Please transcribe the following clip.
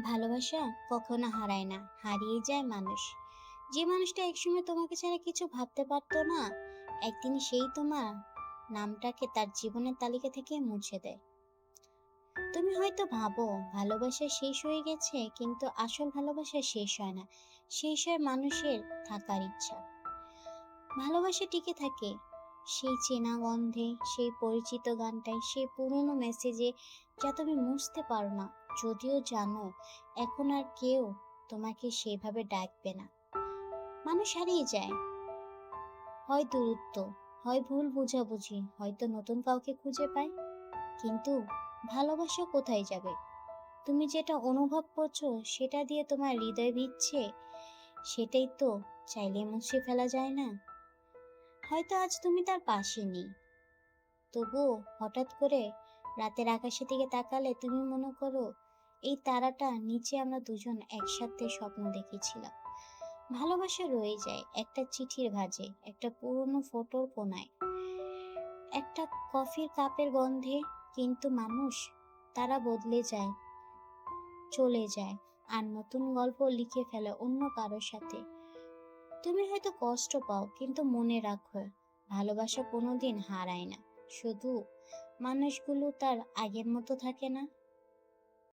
ভালোবাসা কখনো হারায় না, হারিয়ে যায় মানুষ। যে মানুষটা একসময় তোমাকে ছাড়া কিছু ভাবতে পারতো না, একদিন সেই তোমার নামটাকে তার জীবনের তালিকা থেকে মুছে দেয়। তুমি হয়তো ভাবো, ভালোবাসা শেষ হয়ে গেছে, কিন্তু আসল ভালোবাসা শেষ হয় না। শেষ হয় মানুষের থাকার ইচ্ছা। ভালোবাসা টিকে থাকে সেই চেনা গন্ধে, সেই পরিচিত গানটায়, সেই পুরনো মেসেজে যা তুমি মুছতে পারো না, যদিও জানো এখন আর কেউ তোমাকে সেভাবে ডাকবে না। মানুষ হারিয়ে যায়। হয় দূরত্ব, হয় ভুল বোঝাবুঝি, হয়তো নতুন কাউকে খুঁজে পায়, কিন্তু ভালোবাসা কোথায় যাবে? তুমি যেটা অনুভব করছ সেটা দিয়ে তোমার হৃদয় ভিজছে, সেটাই তো চাইলে মুছে ফেলা যায় না। হয়তো আজ তুমি তার পাশে নেই। তবুও হঠাৎ করে রাতের আকাশের দিকে তাকালে তুমি মনে করো, এই তারাটা নিচে আমরা দুজন একসাথে স্বপ্ন দেখেছিলাম। ভালোবাসা রয়ে যায় একটা চিঠির ভাঁজে, একটা পুরনো ফটোর কোনায়। একটা কফির কাপের গন্ধে কিন্তু মানুষ তারা বদলে যায়, চলে যায়, আর নতুন গল্প লিখে ফেলে অন্য কারোর সাথে। তুমি হয়তো কষ্ট পাও, কিন্তু মনে রাখো, ভালোবাসা কোনোদিন হারায় না। শুধু মানুষগুলো তার আগের মতো থাকে না।